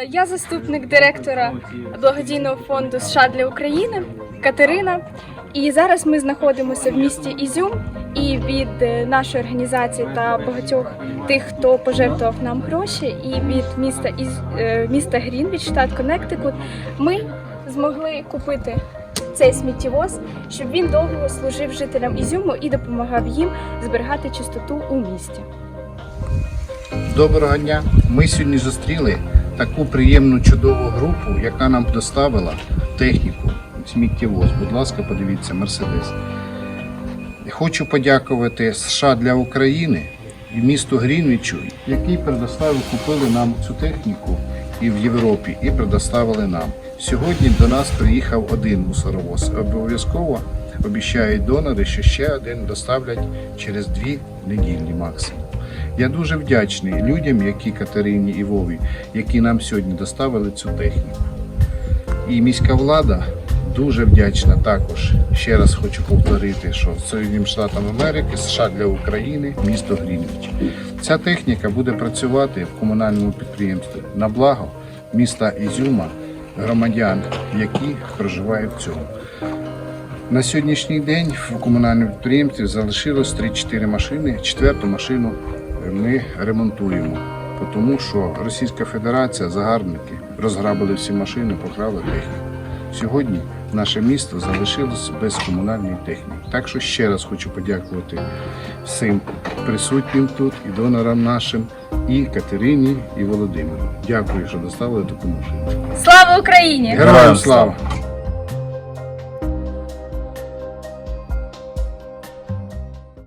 Е, Я заступник директора благодійного фонду США для України Катерина. І зараз ми знаходимося в місті Ізюм. І від е, нашої організації та багатьох тих, хто пожертвував нам гроші, і від міста Із е, міста Грінвіч, штат Коннектикут, ми змогли купити цей сміттєвоз, щоб він довго служив жителям Ізюму і допомагав їм зберігати чистоту у місті. Доброго дня! Ми сьогодні зустріли таку приємну чудову групу, яка нам доставила техніку сміттєвоз. Будь ласка, подивіться, Мерседес. Хочу подякувати США для України і місту Грінвічу, який предоставив, купили нам цю техніку і в Європі, і предоставили нам. Сьогодні до нас приїхав один мусоровоз. Обов'язково обіцяють донори, що ще один доставлять через дві неділі максимум. Я дуже вдячний людям, які Катерині і Вові, які нам сьогодні доставили цю техніку. І міська влада дуже вдячна також. Ще раз хочу повторити, що Сполученим Штатам Америки, США для України, місто Грінвіч. Ця техніка буде працювати в комунальному підприємстві на благо міста Ізюма, громадян, які проживають в цьому. На сьогоднішній день в комунальному підприємстві залишилось 3-4 машини. Четверту машину ми ремонтуємо, тому що Російська Федерація, загарбники, розграбили всі машини, покрали техніку. Сьогодні наше місто залишилось без комунальної техніки. Так що ще раз хочу подякувати всім присутнім тут і донорам нашим, і Катерині, і Володимиру. Дякую, що доставили машину. Слава Україні! Героям слава!